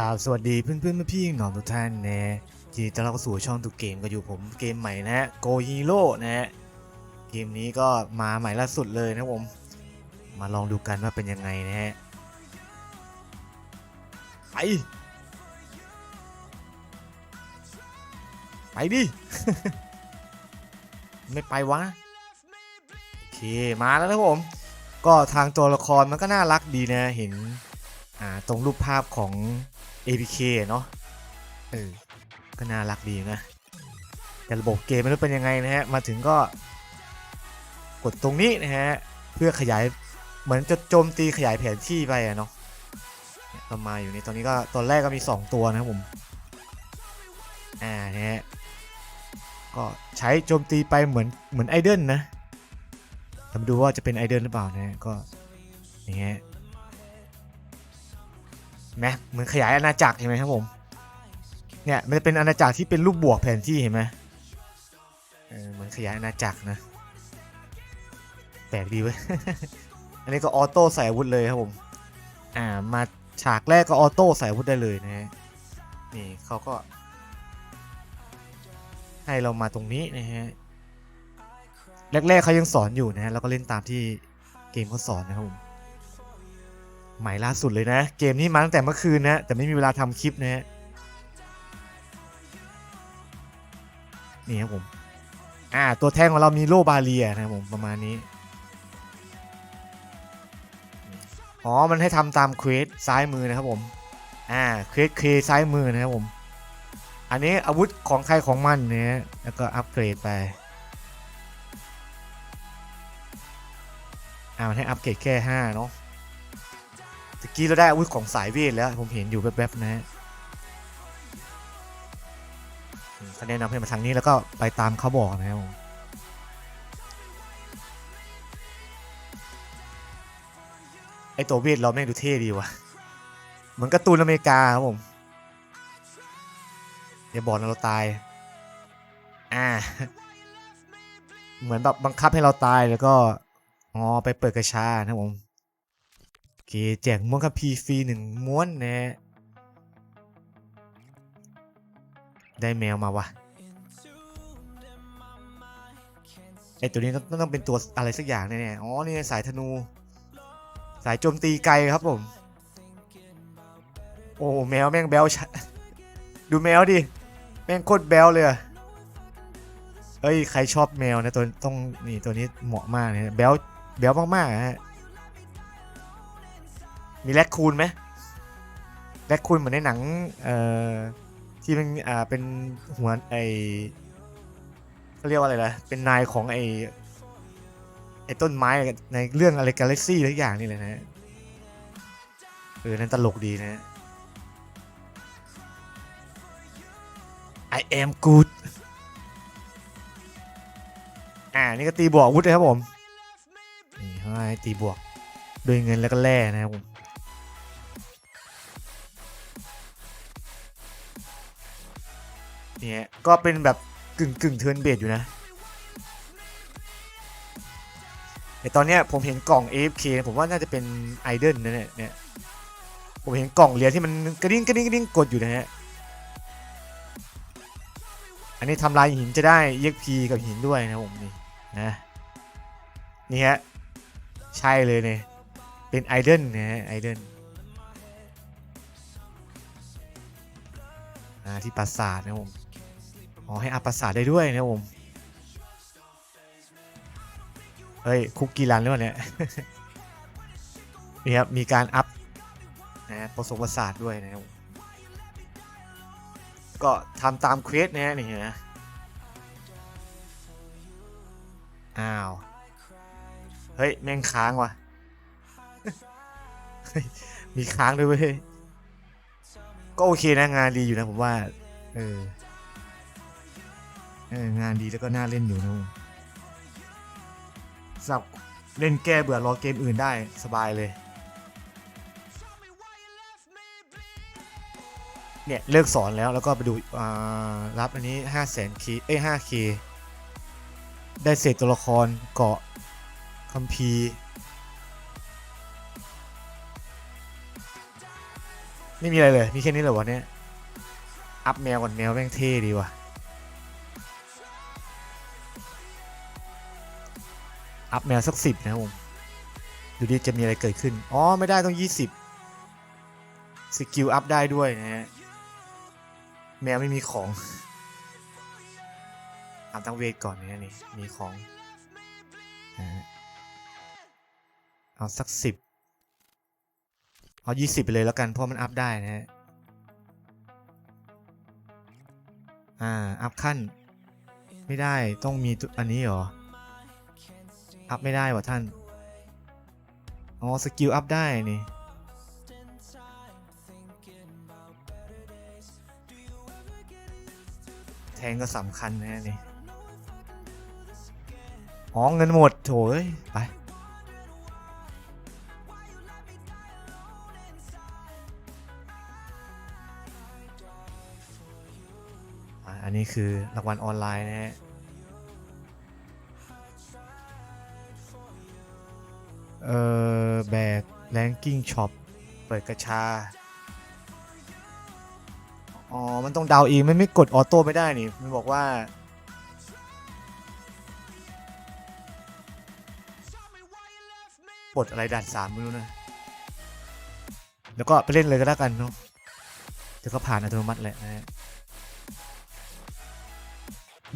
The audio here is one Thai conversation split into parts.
ครับสวัสดีเพื่อนเพื่อนๆพี่ๆน้องทุกท่านนะที่จะเราสู่ช่องตุกเกมก็อยู่ผมเกมใหม่นะฮะ Go Hero นะฮะเกมนี้ก็มาใหม่ล่าสุดเลยนะผมมาลองดูกันว่าเป็นยังไงนะฮะไปไปดิ ไม่ไปวะโอเคมาแล้วนะผม ก็ทางตัวละครมันก็น่ารักดีนะเห็น อ่าตรงรูปภาพของ APK เนาะเออก็น่ารักดีนะ แต่ระบบเกมไม่รู้เป็นยังไงนะฮะ มาถึงก็กดตรงนี้นะฮะ เพื่อขยายเหมือนจะโจมตีขยายแผนที่ไปอะเนาะเนี่ยก็มาอยู่ในตอนนี้ก็ตอนแรกก็มี 2 ตัวนะครับผม อ่านะฮะ ก็ใช้โจมตีไปเหมือนเหมือนไอเดิลนะทำดูว่าจะเป็นไอเดิลหรือเปล่านะก็อย่างเงี้ย ไหมเหมือนขยายอาณาจักรเห็นไหมครับผมเนี่ยมันจะเป็นอาณาจักรที่เป็นรูปบวกแผนที่เห็นไหมเออเหมือนขยายอาณาจักรนะแปลกดีเว้ยอันนี้ก็ออโต้ใส่อาวุธเลยครับผมอ่ามาฉากแรกก็ออโต้ใส่อาวุธได้เลยนะฮะนี่เขาก็ ให้เรามาตรงนี้นะฮะแรกๆเขายังสอนอยู่นะฮะแล้วก็เล่นตามที่เกมเขาสอนนะครับผม ใหม่ล่าสุดเลยนะ เกมนี้มาตั้งแต่เมื่อคืนนะ แต่ไม่มีเวลาทำคลิปนะฮะนี่ครับผมอ่าตัวแทงของเรามีโลบาเลียนะครับผมประมาณนี้ อ๋อ มันให้ทำตามเควสซ้ายมือนะครับผมอ่าเควสเคซ้ายมือนะครับผม อันนี้อาวุธของใครของมันเนี่ยแล้วก็อัปเกรดไปอ่ามันให้อัปเกรดแค่ 5 เนาะ ตะกี้เราได้อาวุธของสายเวทแล้ว ผมเห็นอยู่แวบๆนะฮะอืมเขาแนะนำให้มาทางนี้แล้วก็ไปตามเขาบอกนะครับผมไอตัวเวทเราแม่งดูเท่ดีว่ะ เหมือนการ์ตูนอเมริกาครับผมอย่าบอกนะเราตาย อ่า เหมือนแบบบังคับให้เราตายแล้วก็ อ๋อ ไปเปิดกระชานะผม เคแจกม้วนคัมภีร์ฟรีหนึ่งม้วนนะได้แมวมาวะไอตัวนี้ต้องต้องเป็นตัวอะไรสักอย่างแน่ๆอ๋อนี่สายธนู สายโจมตีไกลครับผม โอ้แมวแม่งแบลชดูแมวดิ แม่งโคตรแบลเลยเอ้ย ใครชอบแมวนะตัวต้องนี่ตัวนี้เหมาะมากเลยนะแบลแบลมากๆอะฮะ มีแรคคูนไหมแรคคูนเหมือนในหนังเอ่อที่มันอ่าเป็นหัวไอเขาเรียกว่าอะไรนะเป็นนายของไอไอต้นไม้ในเรื่องอะไรกาแล็กซี่ทุกอย่างนี่เลยนะเออนั่นตลกดีนะ I am good อ่า นี่ก็ตีบวกอาวุธเลยครับผม นี่ให้ตีบวก ด้วยเงินแล้วก็แร่นะครับผม เนี่ยก็เป็นแบบกึ่งกึ่งเทิร์นเบดอยู่นะในตอนเนี้ยผมเห็นกล่อง AFK ผมว่าน่าจะเป็นไอเดนนะเนี่ยเนี่ย ผมเห็นกล่องเหรียญที่มันกระดิ่งกระดิ่งกระดิ่งกดอยู่นะฮะ อันนี้ทำลายหินจะได้ EXP กับหินด้วยนะผมนี่นะนี่ฮะใช่เลยเนี่ยเป็นไอเดนนะฮะไอเดนอ่าที่ปราสาทนะผม อ๋อให้อัพปราสาทได้ด้วยนะผมเฮ้ย คุกกี้รันหรือเปล่าเนี่ย นี่ครับ มีการอัพนะประสบประสาทด้วยนะครับผมก็ทำตามเควสนะฮะนี่นะอ้าว เฮ้ย แม่งค้างว่ะ มีค้างด้วยเว้ย ก็โอเคนะ งานดีอยู่นะผมว่า เออ เอองานดีแล้วก็น่าเล่นอยู่นะสำหรับเล่นแก้เบื่อรอเกมอื่นได้สบายเลย เนี่ยเลิกสอนแล้วแล้วก็ไปดูรับอันนี้5 0 0 0 0 0 k เอ้ย 5k ได้เศษตัวละครเกาะคัมภีร์ไม่มีอะไรเลย มีแค่นี้เหรอวะเนี่ย อัพแมวก่อนแมวแม่งเท่ดีว่ะ อัพแมวสักสิบนะครับผมดูดิจะมีอะไรเกิดขึ้น อ๋อ ไม่ได้ต้องยี่สิบสกิลอัพได้ด้วยนะฮะ แมวไม่มีของอัพตั้งเวทก่อนนะนี่ มีของเอาสักสิบเอายี่สิบไปเลยแล้วกันเพราะมันอัพได้นะฮะ อ่า อัพขั้น ไม่ได้ต้องมีตัวอันนี้เหรอ อัพไม่ได้วะท่าน อ๋อ สกิลอัพได้นี่ แทงก็สำคัญนะนี่ อ๋อ เงินหมด โถยไป อันนี้คือรางวัลออนไลน์นะฮะ เออแบกแรงกิ้งช็อปเปิดกระชา อ๋อ มันต้องดาวเองมันไม่กดออโต้ไม่ได้นี่ มันบอกว่า ปลดอะไรด่านสามไม่รู้นะ แล้วก็ไปเล่นเลยก็แล้วกันเนาะเดี๋ยวก็ผ่านอัตโนมัติแหละนะฮะ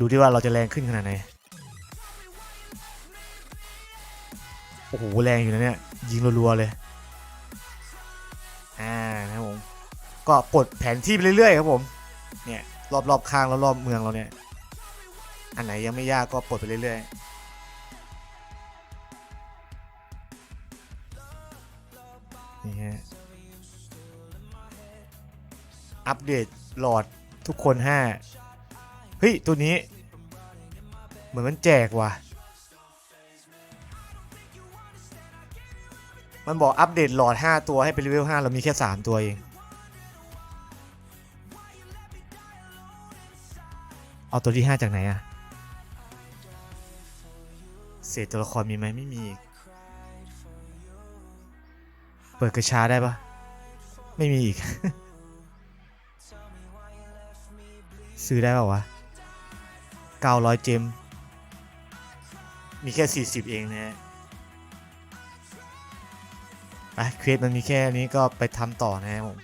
ดูที่ว่าเราจะแรงขึ้นขนาดไหน อ้โหแรงอยู่นะเนี่ย ยิงรัวๆเลย อ่านะครับผม ก็ปลดแผนที่ไปเรื่อยๆครับผม เนี่ยรอบๆข้างแล้วรอบเมืองเราเนี่ย อันไหนยังไม่ยากก็ปลดไปเรื่อยๆนี่ฮะ อัปเดตหลอดทุกคน 5 เฮ้ย ตัวนี้ เหมือนมันแจกว่ะ มันบอกอัปเดตหลอด 5 ตัวให้เป็นเลเวล5เรามีแค่ 3 ตัวเอง เอาตัวที่ 5 จากไหนอะเศษตัวละครมีไหมไม่มี เปิดกระชาได้ปะไม่มีอีก ซื้อได้ป่าวะ 900 เจม มีแค่ 40 เองนะ ฮะเควสมันมีแค่นี้ก็ไปทำต่อนะครับผม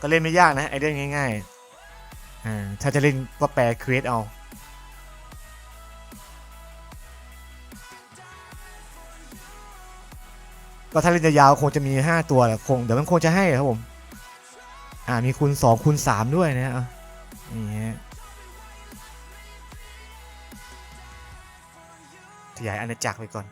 ก็เล่นไม่ยากนะไอเรื่องง่ายๆ อ่าถ้าจะเล่นก็แปลเควสเอาก็ถ้าเล่นยาวคงจะมี 5 ตัวแหละคงเดี๋ยวมันคงจะให้ครับผม อ่ามีคูณ2คูณ3ด้วยนะอะนี่ฮะ ขยายอาณาจักรไปก่อน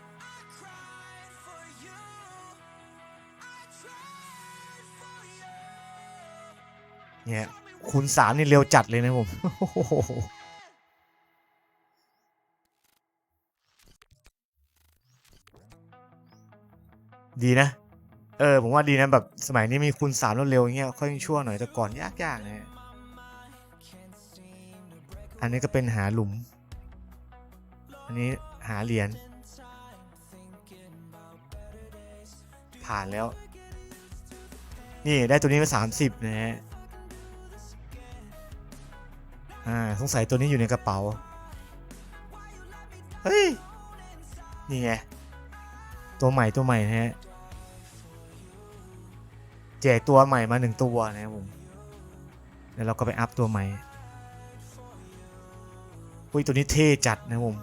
เนี่ยคูณ3นี่เร็วจัดเลยนะผมดีนะ เออ ผมว่าดีนะแบบสมัยนี้มีคูณสามแล้วเร็วอย่างเงี้ยค่อยชั่วหน่อยแต่ก่อนยากๆนะฮะอันนี้ก็เป็นหาหลุม อันนี้ หาเหรียญผ่านแล้ว นี่ได้ตัวนี้มาสามสิบนะฮะอ่าสงสัยตัวนี้อยู่ในกระเป๋า เฮ้ย นี่ไง ตัวใหม่ตัวใหม่นะฮะแจกตัวใหม่มาหนึ่งตัวนะครับผมแล้วเราก็ไปอัพตัวใหม่อุ้ยตัวนี้เท่จัดนะผม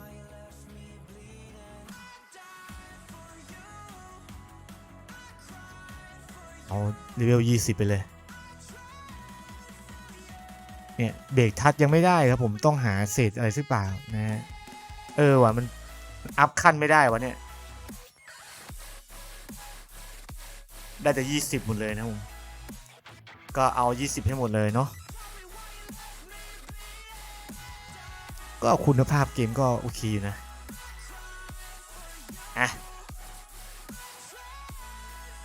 เอาเลเวล20 ไปเลย เนี่ยเบรกทัดยังไม่ได้ครับผมต้องหาเศษอะไรสักเปล่านะฮะเออว่ะมันอัพขั้นไม่ได้วะเนี่ย ได้แต่ยี่สิบหมดเลยนะผมก็เอา 20 ให้หมดเลยเนาะก็คุณภาพเกมก็โอเคอยู่นะ อะ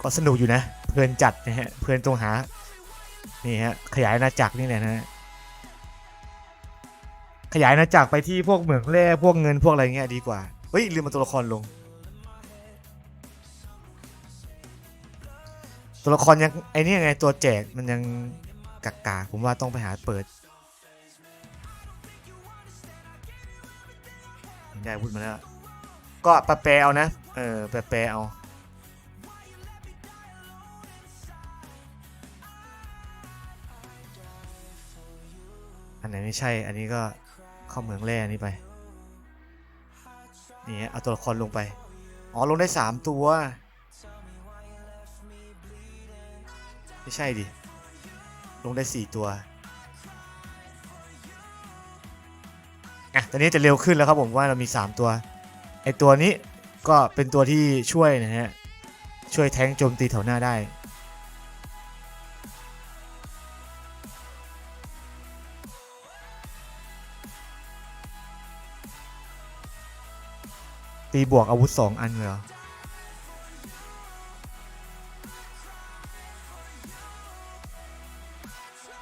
ก็สนุกอยู่นะ เพลินจัดนะฮะเพลินตรงหานี่ฮะขยายอาณาจักรนี่แหละนะฮะขยายอาณาจักรไปที่พวกเหมืองแร่พวกเงินพวกอะไรเงี้ยดีกว่าเฮ้ยลืมมาตัวละครลง ตัวละครยังไอ้นี่ไงตัวแจกมันยังกากาผมว่าต้องไปหาเปิดได้พูดมาแล้วก็แปลเอานะ เออแปลเอา อันไหนไม่ใช่ อันนี้ก็เข้าเมืองแร่อันนี้ไป นี่เอาตัวละครลงไป อ๋อ ลงได้สามตัว ไม่ใช่ดิ ลงได้สี่ตัว อะ ตอนนี้จะเร็วขึ้นแล้วครับผมว่าเรามี3ตัว ไอตัวนี้ก็เป็นตัวที่ช่วยนะฮะ ช่วยแทงโจมตีแถวหน้าได้ ตีบวกอาวุธ 2 อันเลยเหรอ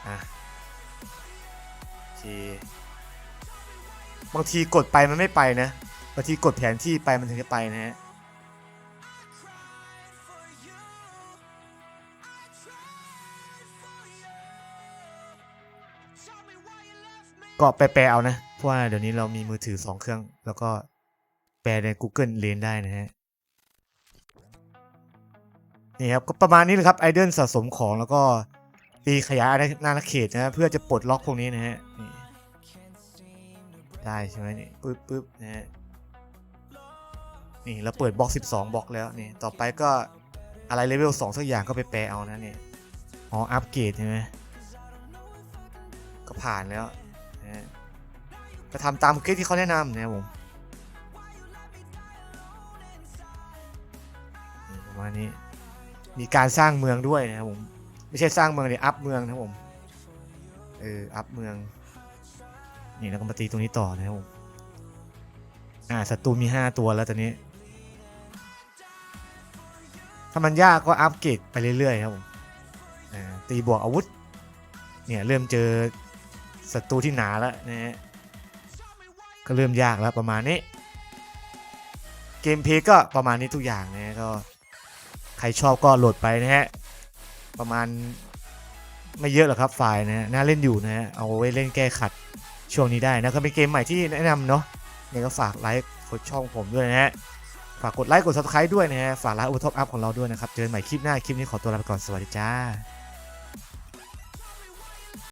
อบางทีกดไปมันไม่ไปนะ บางทีกดแผนที่ไปมันถึงจะไปนะฮะก็แปลๆเอานะ เพราะว่าเดี๋ยวนี้เรามีมือถือ2เครื่อง แล้วก็ แปลใน Google l e n ได้นะฮะนี่ครับก็ประมาณนี้เลยครับไอเดนสะสมของแล้วก็ตีขยายอาณาเขตนะเพื่อจะปลดล็อกพวกนี้นะฮะนี่ได้ใช่ไหมนี่ปึ๊บปึ๊บนะฮะนี่เราเปิดบล็อก 12บล็อกแล้วนี่ต่อไปก็อะไรเลเวล2สักอย่างก็ไปแปลเอานะนี่อ๋ออัปเกรดใช่ไหมก็ผ่านแล้วนะฮะก็ทำตามเคลิปที่เขาแนะนำนะผม มาณนี้ มีการสร้างเมืองด้วยนะครับผม ไม่ใช่สร้างเมืองเลยอัพเมืองนะครับผม เออ อัพเมือง นี่แล้วก็มาตีตรงนี้ต่อนะครับผม อ่า ศัตรูมี 5 ตัวแล้วตอนนี้ ถ้ามันยากก็อัพเกรดไปเรื่อยๆครับผม อ่า ตีบวกอาวุธ เนี่ยเริ่มเจอศัตรูที่หนาแล้วนะฮะ ก็เริ่มยากแล้วประมาณนี้เกมเพลย์ก็ประมาณนี้ทุกอย่างนะฮะก็ ครชอบก็โหลดไปนะฮะ ประมาณไม่เยอะหรอกครับไฟล์นะฮะน่าเล่นอยู่นะฮะเอาไว้เล่นแก้ขัดช่วงนี้ได้นะก็เป็นเกมใหม่ที่แนะนำเนาะเนี่ยก็ฝากไลค์กดช่องผมด้วยนะฮะฝากกดไลค์กด subscribe ด้วยนะฮะฝากไลค์อุปท็อปอัพของเราด้วยนะครับเจอกันใหม่คลิปหน้าคลิปนี้ขอตัวลาไปก่อนสวัสดีจ้า